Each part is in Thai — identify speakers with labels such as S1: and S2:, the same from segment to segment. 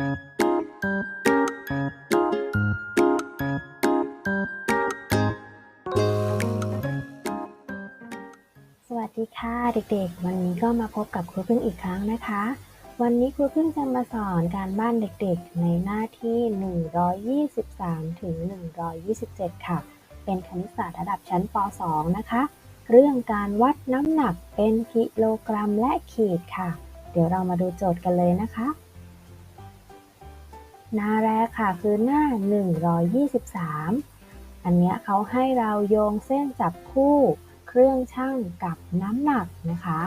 S1: สวัสดีค่ะเด็กๆ วันนี้ก็มาพบกับครูพึ่งอีกครั้งนะคะ วันนี้ครูพึ่งจะมาสอนการบ้านเด็กๆ ในหน้าที่ 123 ถึง 127 ค่ะ เป็นคณิตศาสตร์ระดับชั้นป .2 นะคะ เรื่องการวัดน้ำหนักเป็นกิโลกรัมและขีดค่ะ เดี๋ยวเรามาดูโจทย์กันเลยนะคะ หน้าแรกค่ะคือหน้า 123 อันนี้เขาให้เราโยงเส้นจับคู่เครื่องชั่งกับน้ำหนักนะคะ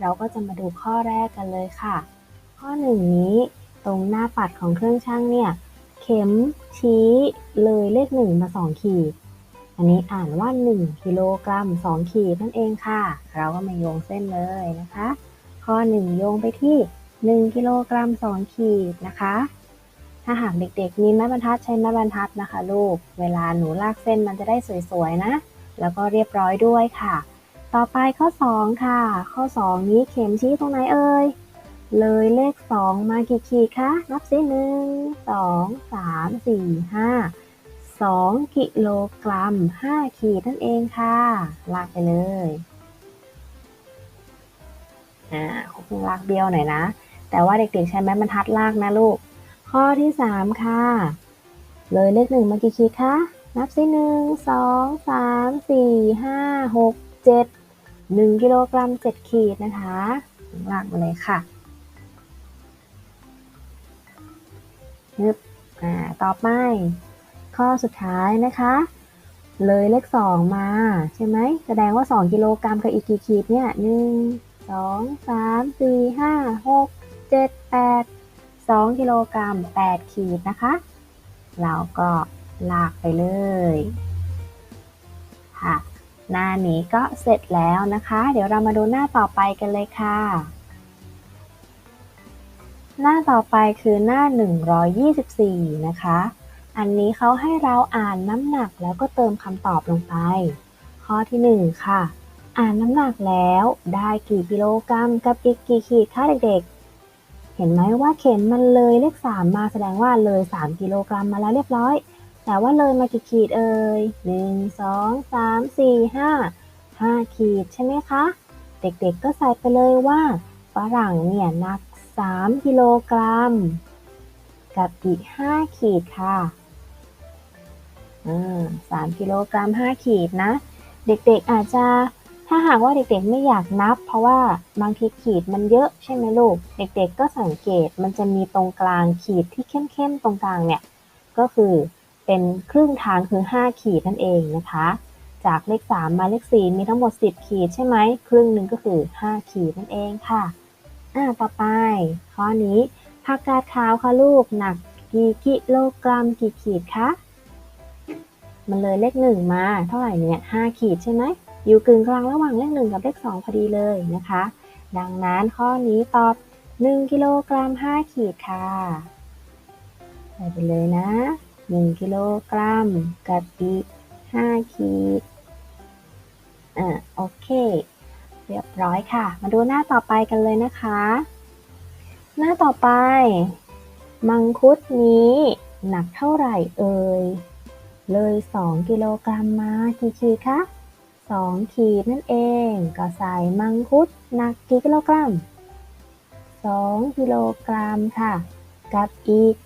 S1: เราก็จะมาดูข้อแรกกันเลยค่ะ ข้อหนึ่งนี้ตรงหน้าปัดของเครื่องชั่งเนี่ย เข็มชี้เลยเลขหนึ่งมาสองขีด อันนี้อ่านว่า 1 กิโลกรัม 2 ขีดนั่นเองค่ะ เราก็มาโยงเส้นเลยนะคะ ข้อ 1 โยงไปที่ 1 กิโลกรัม 2 ขีดนะคะ ถ้าหากเด็กๆ มีไม้บรรทัดใช้ไม้บรรทัดนะคะลูก เวลาหนูลากเส้นมันจะได้สวยๆนะ แล้วก็เรียบร้อยด้วยค่ะ ต่อไปข้อ 2 ค่ะ ข้อ 2 นี้เข็มชี้ตรงไหนเอ่ย เลยเลข 2 มากี่ขีดคะ นับสิหนึ่งสองสามสี่ห้าสองกิโลกรัม5ขีดนั่นเองค่ะ ลากไปเลยอ่าคงลากเบี้ยวหน่อยนะ แต่ว่าเด็กๆใช้ไม้บรรทัดลากนะลูก ข้อที่ 3 ค่ะ เลยเลขหนึ่งมากี่ขีดคะ นับสิหนึ่งสองสามสี่ห้าหกเจ็ดหนึ่งกิโลกรัมเจ็ดขีดนะคะลากมาเลยค่ะนึบอ่าต่อไป ข้อสุดท้ายนะคะ เลยเลขสองมา ใช่ไหม แสดงว่า 2 กิโลกรัมกับอีกกี่ขีดเนี่ยหนึ่งสองสามสี่ห้าหกเจ็ดแปด สองกิโลกรัมแปดขีดนะคะ เราก็ลากไปเลยค่ะหน้านี้ก็เสร็จแล้วนะคะ เดี๋ยวเรามาดูหน้าต่อไปกันเลยค่ะ หน้าต่อไปคือหน้า 124 นะคะ อันนี้เขาให้เราอ่านน้ำหนักแล้วก็เติมคำตอบลงไป ข้อที่ 1 ค่ะ อ่านน้ำหนักแล้วได้กี่กิโลกรัมกับอีกกี่ขีดคะเด็กๆ เห็นไหมว่าเข็มมันเลยเลข3มมาแสดงว่าเลย3กิโลกรัมมาแล้วเรียบร้อย แต่ว่าเลยมากี่ขีดเอ่ยหนึ่งสองสามสี่ห้าห้าขีดใช่ไหมคะ เด็กๆก็ใส่ไปเลยว่าฝรั่งเนี่ยหนัก3กิโลกรัมกับอีก5ขีดค่ะอ่าสามกิโลกรัม5ขีดนะ เด็กๆอาจจะ ถ้าหากว่าเด็กๆไม่อยากนับ เพราะว่าบางทีขีดมันเยอะใช่ไหมลูก เด็กๆก็สังเกตมันจะมีตรงกลางขีดที่เข้มๆตรงกลางเนี่ย ก็คือเป็นครึ่งทางคือ 5 ขีดนั่นเองนะคะ จากเลข 3 มาเลข 4 มีทั้งหมด 10 ขีดใช่ไหม ครึ่งหนึ่งก็คือ 5 ขีดนั่นเองค่ะ อ่า ต่อไป ข้อนี้ผักกาดขาวค่ะลูก หนักกี่กิโลกรัมกี่ขีดคะ มันเลยเลข1มา เท่าไหร่เนี่ย 5 ขีดใช่ไหม อยู่กึ่งกลางระหว่างเลข1กับเลข2พอดีเลยนะคะ ดังนั้นข้อนี้ตอบ 1 กิโลกรัม 5 ขีดค่ะใส่ไปเลยนะ 1 กิโลกรัมกับอีก 5 ขีดอ่าโอเค เรียบร้อยค่ะ มาดูหน้าต่อไปกันเลยนะคะ หน้าต่อไป มังคุดนี้หนักเท่าไหร่เอ่ย เลย 2 กิโลกรัมมากี่ขีดคะ 2 ขีดนั่นเอง ก็ใส่มังคุดหนักกี่กิโลกรัม 2 กิโลกรัมค่ะ กับอีก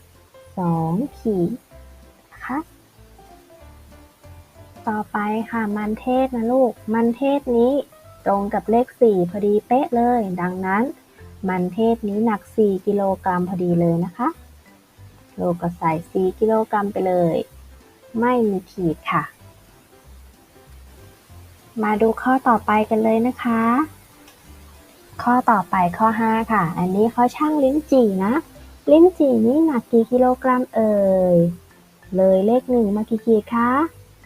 S1: 2 ขีดนะคะต่อไปค่ะมันเทศนะลูก มันเทศนี้ตรงกับเลข 4 พอดีเป๊ะเลย ดังนั้น มันเทศนี้หนัก 4 กิโลกรัมพอดีเลยนะคะลูกก็ใส่ 4 กิโลกรัมไปเลย ไม่มีขีดค่ะ มาดูข้อต่อไปกันเลยนะคะ ข้อต่อไปข้อ 5 ค่ะ อันนี้เขาช่างลิ้นจี่นะ ลิ้นจี่นี้หนักกี่กิโลกรัมเอ่ย เลยเลขหนึ่งมากี่ขีดคะ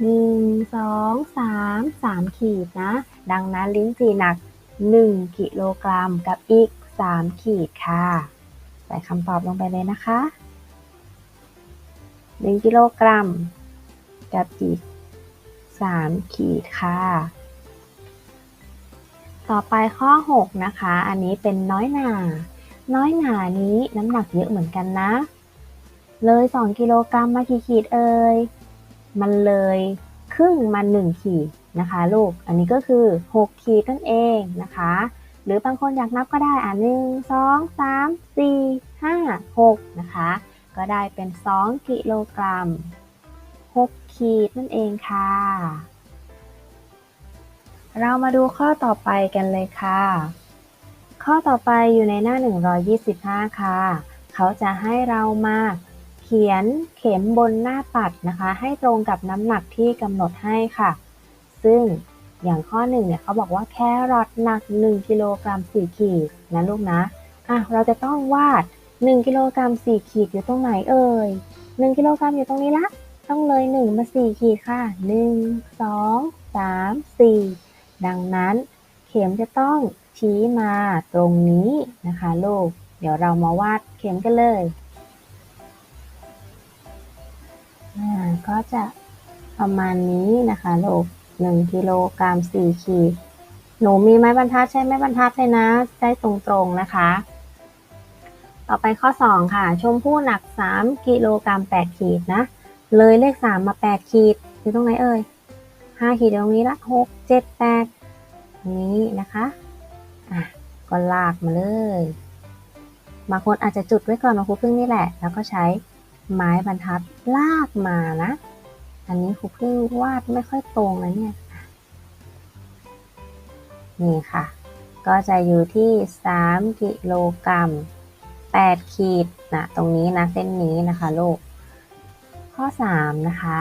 S1: หนึ่งสองสามสามขีดนะ ดังนั้นลิ้นจี่หนัก 1 กิโลกรัมกับอีก 3 ขีดค่ะ ใส่คำตอบลงไปเลยนะคะ 1 กิโลกรัมกับอีก 3 ขีดค่ะ ต่อไปข้อ 6 นะคะ อันนี้เป็นน้อยหนา น้อยหนานี้น้ำหนักเยอะเหมือนกันนะ เลย 2 กิโลกรัมมากี่ขีดเอ่ย มันเลยครึ่งมา 1 ขีดนะคะลูก อันนี้ก็คือ 6 ขีดนั่นเองนะคะ หรือบางคนอยากนับก็ได้อะหนึ่งสองสามสี่ห้าหกนะคะ ก็ได้เป็น 2 กิโลกรัม 6 ขีดนั่นเองค่ะ เรามาดูข้อต่อไปกันเลยค่ะ ข้อต่อไปอยู่ในหน้า 125 ค่ะ เขาจะให้เรามาเขียนเข็มบนหน้าปัดนะคะ ให้ตรงกับน้ำหนักที่กำหนดให้ค่ะ ซึ่งอย่างข้อหนึ่งเนี่ยเขาบอกว่าแครอทหนัก 1กิโลกรัม4ขีดนะลูกนะ อะเราจะต้องวาด 1กิโลกรัม4ขีดอยู่ตรงไหนเอ่ย1กิโลกรัมอยู่ตรงนี้ละ ต้องเลย 1 มา 4 ขีดค่ะ 1 2 3 4 ดังนั้น เข็มจะต้องชี้มาตรงนี้นะคะลูก เดี๋ยวเรามาวาดเข็มกันเลยอ่าก็จะประมาณนี้นะคะลูกหนึ่งกิโลกรัมสี่ขีด หนูมีไม้บรรทัดใช้ไม้บรรทัดเลยนะ ได้ตรงๆนะคะ ต่อไปข้อ 2 ค่ะ ชมพู่หนัก 3 กิโลกรัม8ขีดนะ เลยเลข 3 มา 8 ขีด อยู่ตรงไหนเอ่ย 5ขีดตรงนี้ละ6 7 8นี้นะคะอะก็ลากมาเลยบางคนอาจจะจุดไว้ก่อนมาครูพึ่งนี่แหละ แล้วก็ใช้ไม้บรรทัดลากมานะ อันนี้ครูพึ่งวาดไม่ค่อยตรงนะเนี่ยนี่ค่ะ ก็จะอยู่ที่ 3 กิโลกรัม 8 ขีดนะตรงนี้นะเส้นนี้นะคะลูกข้อ 3 นะคะ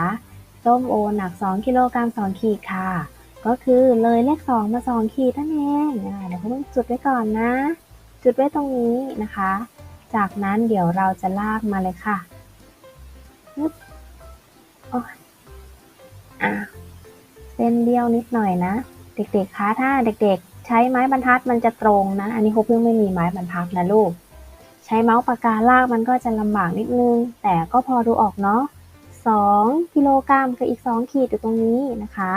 S1: ส้มโอหนัก 2 กิโลกรัม2ขีดค่ะ ก็คือเลยเลข 2 มา 2 ขีดนั่นเองเดี๋ยวคุณต้อจุดไว้ก่อนนะ จุดไว้ตรงนี้นะคะ จากนั้นเดี๋ยวเราจะลากมาเลยค่ะปึ๊บโอ้ยอะเส้นเดียวนิดหน่อยนะ เด็กๆคะถ้าเด็กๆ ใช้ไม้บรรทัดมันจะตรงนะ อันนี้ครูเพิ่งไม่มีไม้บรรทัดนะลูก ใช้เมาส์ปากกาลากมันก็จะลำบากนิดนึง แต่ก็พอดูออกเนาะ 2 กิโลกรัมกับอีก 2 ขีดอยู่ตรงนี้นะคะ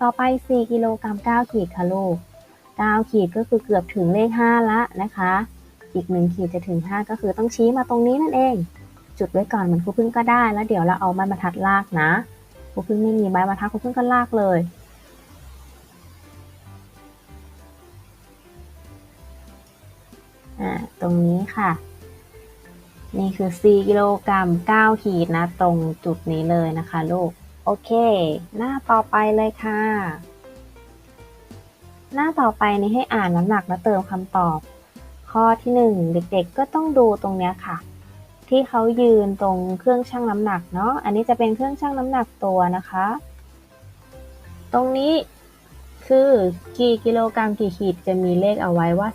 S1: ต่อไป 4 กิโลกรัม 9 ขีดค่ะลูก 9 ขีดก็คือเกือบถึงเลข 5 ละนะคะ อีก 1 ขีดจะถึง 5 ก็คือต้องชี้มาตรงนี้นั่นเอง จุดไว้ก่อนเหมือนครูพึ่งก็ได้ แล้วเดี๋ยวเราเอาไม้บรรทัดลากนะครูพึ่งไม่มีไม้บรรทัดครูพึ่งก็ลากเลยอ่าตรงนี้ค่ะ นี่คือ 4 กิโลกรัม 9 ขีดนะ ตรงจุดนี้เลยนะคะ ลูก โอเค หน้าต่อไปเลยค่ะ หน้าต่อไปนี้ให้อ่านน้ำหนักและเติมคำตอบ ข้อที่ 1 เด็กๆ ก็ต้องดูตรงเนี้ยค่ะ ที่เขายืนตรงเครื่องชั่งน้ำหนักเนาะ อันนี้จะเป็นเครื่องชั่งน้ำหนักตัวนะคะ ตรงนี้คือกี่กิโลกรัมกี่ขีดจะมีเลขเอาไว้ว่า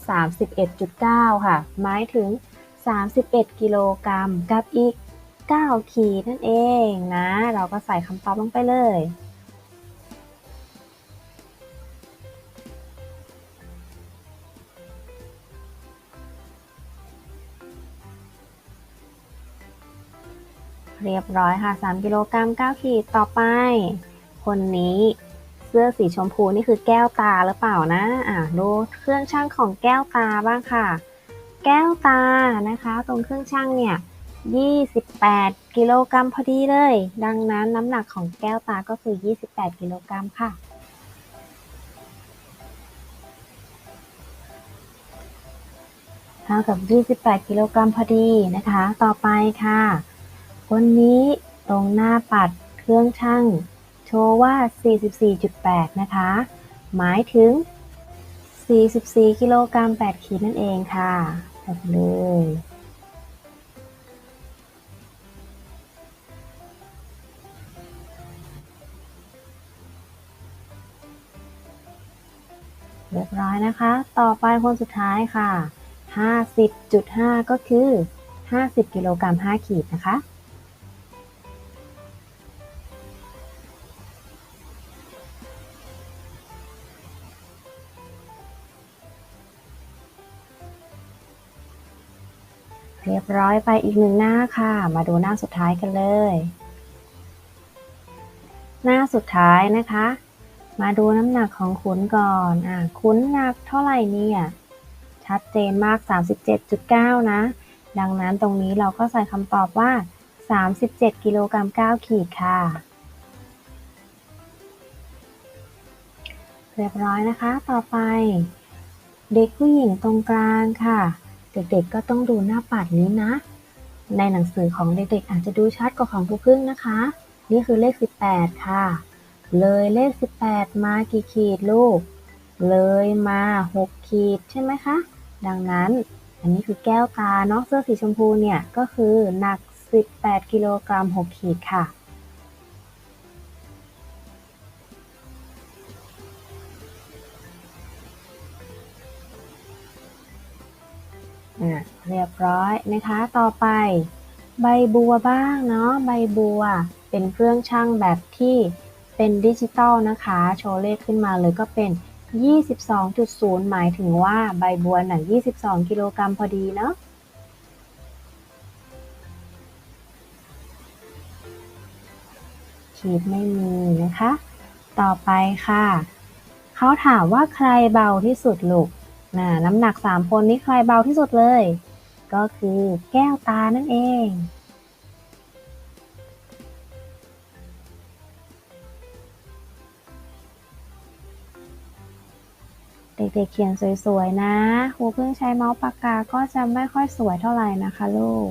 S1: 31.9 ค่ะ หมายถึง 31 กิโลกรัมกับอีก 9 ขีดนั่นเองนะ เราก็ใส่คำตอบลงไปเลย เรียบร้อยค่ะ 3 กิโลกรัม 9 ขีดต่อไป คนนี้เสื้อสีชมพูนี่คือแก้วตาหรือเปล่านะ อะดูเครื่องช่างของแก้วตาบ้างค่ะ แก้วตานะคะ ตรงเครื่องช่างเนี่ย28 กิโลกรัมพอดีเลย ดังนั้นน้ำหนักของแก้วตาก็คือ 28 กิโลกรัมค่ะ เท่ากับ 28 กิโลกรัมพอดีนะคะ ต่อไปค่ะ คนนี้ตรงหน้าปัดเครื่องช่างโชว์ว่า 44.8 นะคะ หมายถึง 44 กิโลกรัม 8 ขีดนั่นเองค่ะ จบเลย เรียบร้อยนะคะ ต่อไปคนสุดท้ายค่ะ 50.5 ก็คือ 50 กิโลกรัม5ขีดนะคะ เรียบร้อยไปอีกหนึ่งหน้าค่ะ มาดูหน้าสุดท้ายกันเลย หน้าสุดท้ายนะคะ มาดูน้ำหนักของขุนก่อนอะขุนหนักเท่าไหร่เนี่ยชัดเจนมาก 37.9 นะ ดังนั้นตรงนี้เราก็ใส่คำตอบว่า 37 กิโลกรัม9ขีดค่ะ เรียบร้อยนะคะ ต่อไป เด็กผู้หญิงตรงกลางค่ะ เด็กๆก็ต้องดูหน้าปัดนี้นะ ในหนังสือของเด็กๆอาจจะดูชัดกว่าของครูพึ่งนะคะ นี่คือเลข 18 ค่ะ เลยเลข 18 มากี่ขีดลูก เลยมา 6 ขีดใช่ไหมคะ ดังนั้นอันนี้คือแก้วตาเนาะเสื้อสีชมพูเนี่ยก็คือหนัก 18 กิโลกรัม 6 ขีดค่ะ อะเรียบร้อยนะคะ ต่อไป ใบบัวบ้างเนาะ ใบบัวเป็นเครื่องช่างแบบที่เป็นดิจิตอลนะคะ โชว์เลขขึ้นมาเลยก็เป็น 22.0 หมายถึงว่าใบบัวหนัก 22 กิโลกรัมพอดีเนาะขีดไม่มีนะคะ ต่อไปค่ะ เขาถามว่าใครเบาที่สุดลูก นะน้ำหนัก 3 คนนี้ใครเบาที่สุดเลย ก็คือแก้วตานั่นเอง เด็กๆเขียนสวยๆ นะครูเพิ่งใช้เมาส์ปากกาก็จะไม่ค่อยสวยเท่าไหร่นะคะลูก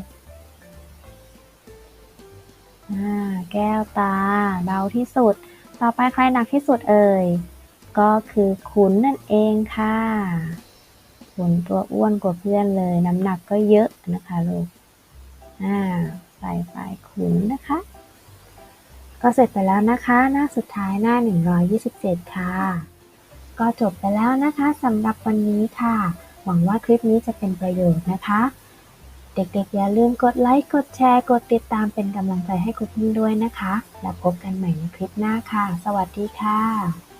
S1: แก้วตาเบาที่สุด ต่อไปใครหนักที่สุดเอ่ย ก็คือขุนนั่นเองค่ะ ขนตัวอ้วนกว่าเพื่อนเลย น้ำหนักก็เยอะนะคะลูก อ่า ใส่ไปขุนนะคะ ก็เสร็จไปแล้วนะคะ หน้าสุดท้ายหน้า 127 ค่ะ ก็จบไปแล้วนะคะสำหรับวันนี้ค่ะ หวังว่าคลิปนี้จะเป็นประโยชน์นะคะ เด็กๆ อย่าลืมกดไลค์ กดแชร์ กดติดตามเป็นกำลังใจให้คุณด้วยนะคะ แล้วพบกันใหม่ในคลิปหน้าค่ะ สวัสดีค่ะ